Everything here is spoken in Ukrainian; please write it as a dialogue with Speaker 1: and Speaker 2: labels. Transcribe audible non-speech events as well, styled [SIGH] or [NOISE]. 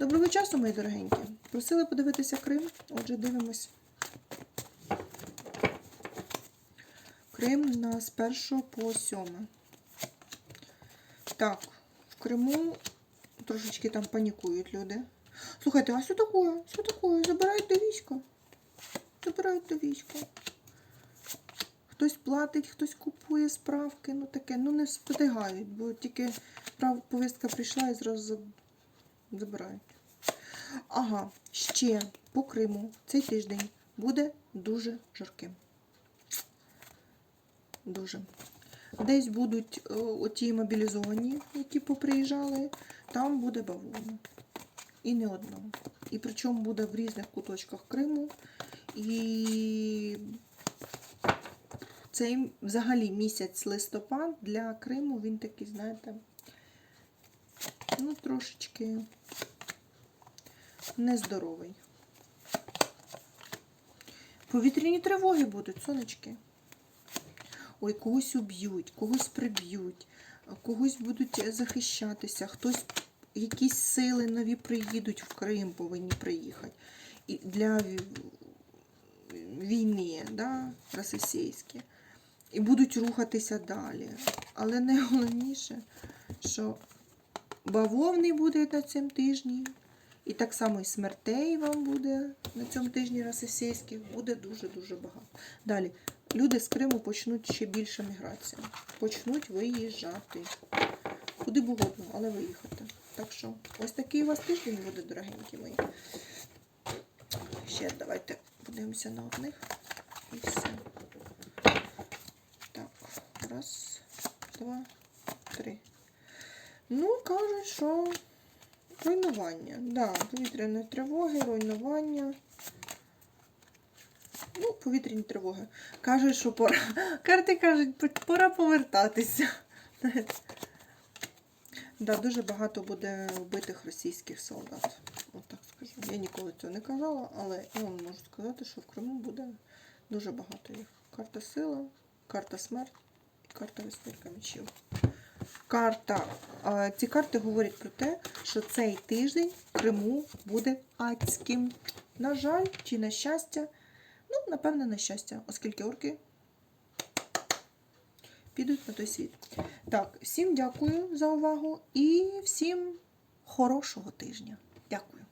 Speaker 1: Доброго часу, мої дорогенькі. Просили подивитися Крим. Отже, дивимось. Крим у нас з 1 по 7. Так, в Криму трошечки там панікують люди. Слухайте, а що таке? Що таке? Забирають до війська. Забирають до війська. Хтось платить, хтось купує справки, ну таке, ну не встигають, бо тільки повістка прийшла і зразу забирають. Ага, ще по Криму цей тиждень буде дуже жарким. Дуже. Десь будуть е, оті мобілізовані, які поприїжджали, там буде бавовна. І не одна. І причому буде в різних куточках Криму. І цей взагалі місяць листопад для Криму він такий, знаєте, ну, трошечки нездоровий. Повітряні тривоги будуть, сонечки. Ой, когось уб'ють, когось приб'ють, когось будуть захищатися, хтось, якісь сили нові приїдуть в Крим, повинні приїхати. І для війни, да, російські. І будуть рухатися далі. Але найголовніше, що бавовний буде на цьому тижні, і так само і смертей вам буде на цьому тижні російських, буде дуже-дуже багато. Далі. Люди з Криму почнуть ще більше міграція. Почнуть виїжджати. Куди б угодно, але виїхати. Так що, ось такий у вас тиждень буде, дорогенькі мої. Ще давайте подивимося на одних. І все. Так, раз, два, три. Ну, кажуть, що руйнування. Да, повітряні тривоги, руйнування. Ну, повітряні тривоги. Кажуть, що пора. [LAUGHS] Карти кажуть, пора повертатися. [LAUGHS] Да, дуже багато буде вбитих російських солдат. От так скажу. Я ніколи цього не казала, але я вам можу сказати, що в Криму буде дуже багато їх. Карта сила, карта смерть і карта вісьмірка мечів. Карта. Ці карти говорять про те, що цей тиждень в Криму буде адським. На жаль, чи на щастя. Ну, напевне, на щастя, оскільки орки підуть на той світ. Так, всім дякую за увагу і всім хорошого тижня. Дякую.